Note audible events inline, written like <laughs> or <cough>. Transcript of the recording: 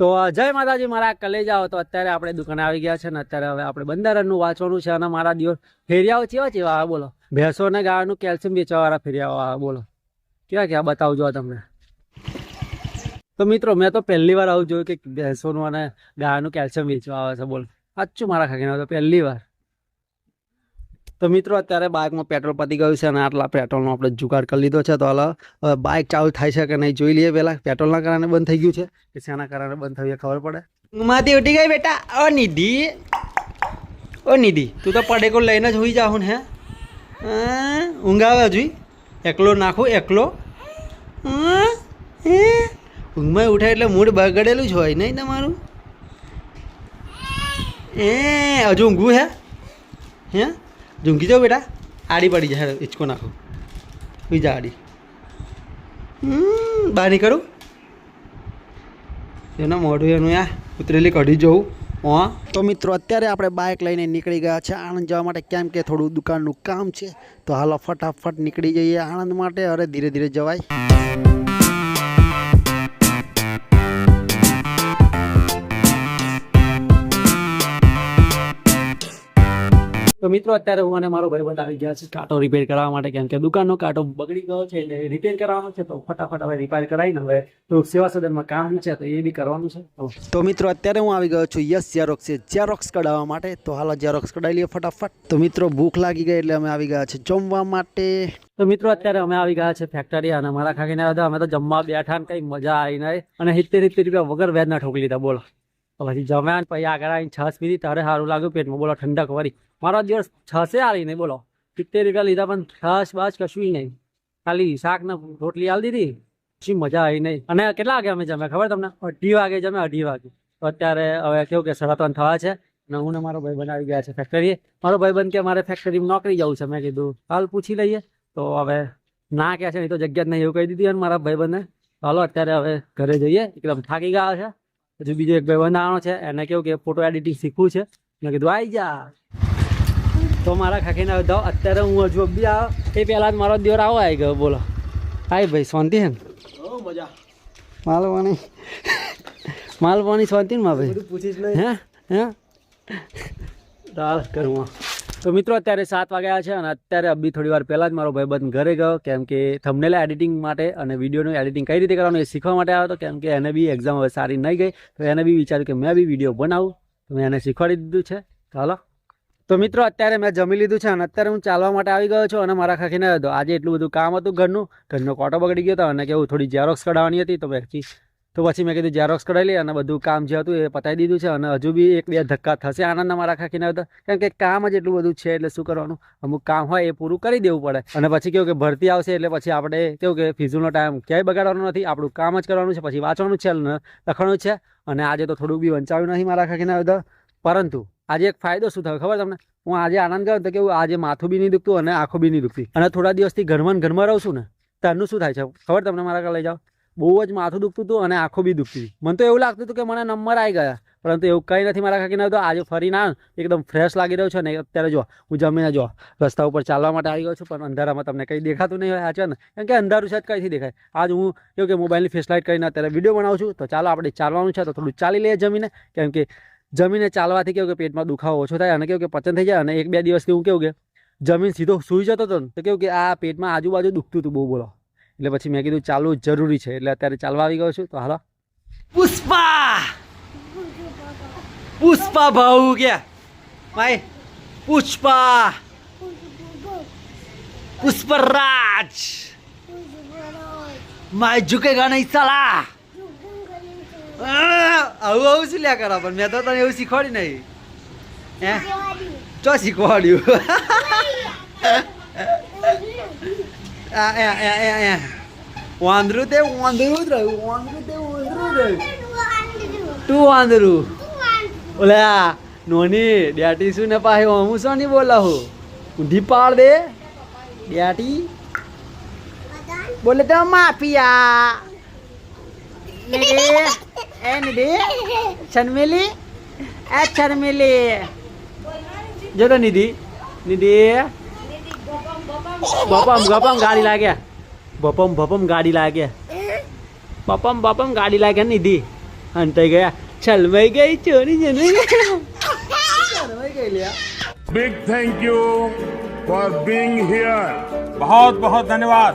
તો, જય માતાજી, મારા કલેજાઓ. તો અત્યારે આપણે દુકાને આવી ગયા છે ને, અત્યારે હવે આપણે બંધારણનું વાંચવાનું છે અને મારા દિવસ ફેરિયાઓ કેવા કેવા આવે, બોલો. ભેંસો અને ગાયનું કેલ્શિયમ વેચવાવાળા ફેરિયાઓ આવે, બોલો. કેવા કેવા બતાવજો તમને. તો મિત્રો, મેં તો પહેલી વાર આવું જોયું કે ભેંસોનું અને ગાયનું કેલ્શિયમ વેચવા આવે છે, બોલો. સાચું મારા ખાકીને તો પહેલી વાર. તો મિત્રો, અત્યારે બાઇકમાં પેટ્રોલ પતી ગયું છે અને આટલા પેટ્રોલનો આપણે જુગાડ કરી લીધો છે. તો હાલ બાઇક ચાલુ થાય છે કે નહીં જોઈ લઈએ પહેલાં. પેટ્રોલના કારણે બંધ થઈ ગયું છે કે શેના કારણે બંધ થયું ખબર પડે? ઊંઘમાંથી ઉઠી ગઈ બેટા. અ નિધિ. ઓ, નિધિ. તું તો પડેકો લઈને જ હોઈ જાઉં ને ઊંઘ આવે હજુ. એકલો નાખું, એકલો? ઊંઘમાં ઉઠે એટલે મૂડ બગડેલું જ હોય નહીં તમારું? એ હજુ ઊંઘું હે? હે? ઊંઘી જાઓ બેટા. આડી પડી જાય હિંચકો નાખો. બીજા આડી. બહાર નીકળું? એના મોઢું એનું યા ઉતરેલી કઢી જવું તો મિત્રો, અત્યારે આપણે બાઇક લઈને નીકળી ગયા છે આણંદ જવા માટે. કેમ કે થોડું દુકાનનું કામ છે. તો હાલો ફટાફટ નીકળી જઈએ આણંદ માટે. અરે, ધીરે ધીરે જવાય. તો મિત્રો અત્યારે હું અને મારો ભાઈબંધ આવી ગયા છે કાંટો રિપેર કરાવવા માટે. કેમ કે દુકાનનો કાંટો બગડી ગયો છે એટલે રિપેર કરાવવાનો છે તો ફટાફટ હવે રિપેર કરાવીને હવે તો સેવા સદનમાં કામ છે તો એ બી કરવાનું છે. તો મિત્રો અત્યારે હું આવી ગયો છું યસ ઝેરોક્સ છે ઝેરોક્સ કઢાવવા માટે. તો હાલો ઝેરોક્સ કઢાવી લઈએ ફટાફટ. તો મિત્રો ભૂખ લાગી ગઈ એટલે અમે આવી ગયા છે જમવા માટે. તો મિત્રો અત્યારે અમે આવી ગયા છે ફેક્ટરી અને મારા ખાકીને હતા અમે તો જમવા બેઠા ને કઈ મજા આવી નહીં. અને સિત્તેર સિત્તેર રૂપિયા વગર વ્યાજના ઠોકી લીધા બોલો. પછી જમ્યા પછી આગળ આવીને છસ પીધી. તારે સારું લાગ્યું પેટમાં. બોલો, ઠંડક વળી. મારો દિવસ છસે આવી નહીં. બોલો. સિત્તેર રૂપિયા લીધા પણ છસ બસ કશું નહીં. ખાલી શાક ને રોટલી આલી દીધી. પછી મજા આવી નહીં. અને કેટલા વાગે અમે જમ્યા? ખબર તમને? અઢી વાગે જમ્યા, અઢી વાગે. અત્યારે હવે કેવું કે સાડા ત્રણ થવા છે અને હું ને મારો ભાઈ બનાવી ગયા છે ફેક્ટરીએ મારો ભાઈ બંધ કે મારે ફેક્ટરીમાં નોકરી જવું છે. મેં કીધું, હાલ પૂછી લઈએ. તો હવે ના કહે છે, નહીં તો જગ્યા જ નહીં એવું કહી દીધી અને મારા ભાઈબંધને ચાલો અત્યારે હવે ઘરે જઈએ. એકદમ થાકી ગયા છે. હજુ બીજો એક ભાઈ આવવાનો છે એને કેવું કે ફોટો એડિટિંગ શીખવું છે. મેં કીધું આવી જા. તો મારા ખાખીને દઉં. અત્યારે હું હજુ બી આવ એ પહેલાં જ મારો દિવર આવો આવી ગયો બોલો. હાય ભાઈ શાંતિ હે ને? મજા. માલવાની માલવાની શાંતિ ને મા ભાઈ? પૂછીશ હે? હે? દાળ કરું. તો મિત્રો, અત્યારે સાત વાગ્યા છે અને અત્યારે અબી થોડી વાર પહેલાં જ મારો ભાઈબંધ ઘરે ગયો, કેમ કે થંબનેલ એડિટિંગ માટે અને વિડીયોનું એડિટિંગ કઈ રીતે કરવાનું એ શીખવા માટે આવ્યો હતો, કેમ કે એને બી એક્ઝામ હવે સારી નહીં ગઈ. તો એને બી વિચાર્યું કે મેં બી વીડિયો બનાવું. તો મેં એને શીખવાડી દીધું છે. ચાલો તો મિત્રો, અત્યારે મેં જમી લીધું છે અને અત્યારે હું ચાલવા માટે આવી ગયો છું અને મારા ખાખીને હતો આજે એટલું બધું કામ હતું ઘરનું. ઘરનો કોટો બગડી ગયો હતો અને કેવું થોડી ઝેરોક્સ કઢાવવાની હતી તો પછી તો પછી મેં કીધું ઝેરોક્સ કઢાવી લઈએ અને બધું કામ જે હતું એ પતાવી દીધું છે અને હજુ બી એક બે ધક્કા થશે આનંદમાં મારા ખાખીને હતા કેમ કે કામ જ એટલું બધું છે એટલે શું કરવાનું? અમુક કામ હોય એ પૂરું કરી દેવું પડે. અને પછી કેવું કે ભરતી આવશે એટલે પછી આપણે કેવું કે ફિઝુલનો ટાઈમ ક્યાંય બગાડવાનો નથી. આપણું કામ જ કરવાનું છે, પછી વાંચવાનું છે લખવાનું છે. અને આજે તો થોડું બી વંચાવ્યું નથી મારા ખાખીને હતો પરંતુ આજે એક ફાયદો શું થયો ખબર તમને? હું આજે આનંદ ગયો તો કેવું આજે માથું બી નહીં દુખતું અને આંખો બી નહીં દુખતી. અને થોડા દિવસથી ઘરમાં ઘરમાં રહું છું ને ત્યારનું શું થાય છે? ખબર તમને મારા ઘરે લઈ જાઓ. બહુ જ માથું દુખતું હતું અને આંખો બી દુખતી હતી. મને તો એવું લાગતું હતું કે મને નંબર આવી ગયા, પરંતુ એવું કંઈ નથી. મારા કાકીને તો આજે ફરી ના એકદમ ફ્રેશ લાગી રહ્યો છે ને અત્યારે જો, હું જમીને જો રસ્તા ઉપર ચાલવા માટે આવી ગયો છું, પણ અંધારામાં તમને કંઈ દેખાતું નહીં હોય સાચું ને? કેમ કે અંધારું છે જ કંઈથી દેખાય. આજ હું કેવું કે મોબાઈલની ફેસ લાઇટ કરીને અત્યારે વીડિયો બનાવું છું, તો ચાલો આપણે ચાલવાનું છે, તો થોડું ચાલી લઈએ જમીને. કેમ કે જમીને ચાલવાથી કેવું કે પેટમાં દુખાવો ઓછો થાય અને કેવું કે પચન થઈ જાય અને એક બે દિવસથી હું કેવું કે જમીન સીધો સૂઈ જતો હતો ને, તો કેવું કે આ પેટમાં આજુબાજુ દુખતું હતું બહુ બોલો. એટલે પછી મેં કીધું ચાલવું જરૂરી છે. એટલે અત્યારે ચાલવા આવી ગયો છું. તો હાલો. પુષ્પા! પુષ્પા ભાવ ગયા ભાઈ પુષ્પા. પુષ્પરાજ. માય ઝુકેગા નહીં સાલા આવું આવું શું લ્યા કરો? પણ મેં તો તને એવું શીખવાડી નહીં. હે? ચો <laughs> શીખવાડ્યું. આ એ એ એ વાંદરું તે વાંદરું જ રહ્યું વાંદરું તે વાંદરું જ રહ્યું. તું વાંદરું. ઓલા નોની ડેટી શું ને પાસે હું? શું નહીં બોલાવું ઊંધી પાડ દે ડેટી બોલે તો માફિયા. નિધિ એ નિધિ શર્મિલી. એ શર્મિલી. જો તો નિધિ નિધિ. બપમ બપમ ગાડી લાગ્યા. ભપમ ભપમ ગાડી લાગે. પપમ પપમ ગાડી લાગે નિધિ. અંતઈ ગયા છલવાઈ ગઈ ચોરી જને છલવાઈ ગઈ લ્યા. Big thank you for being here બહોત બહોત ધન્યવાદ.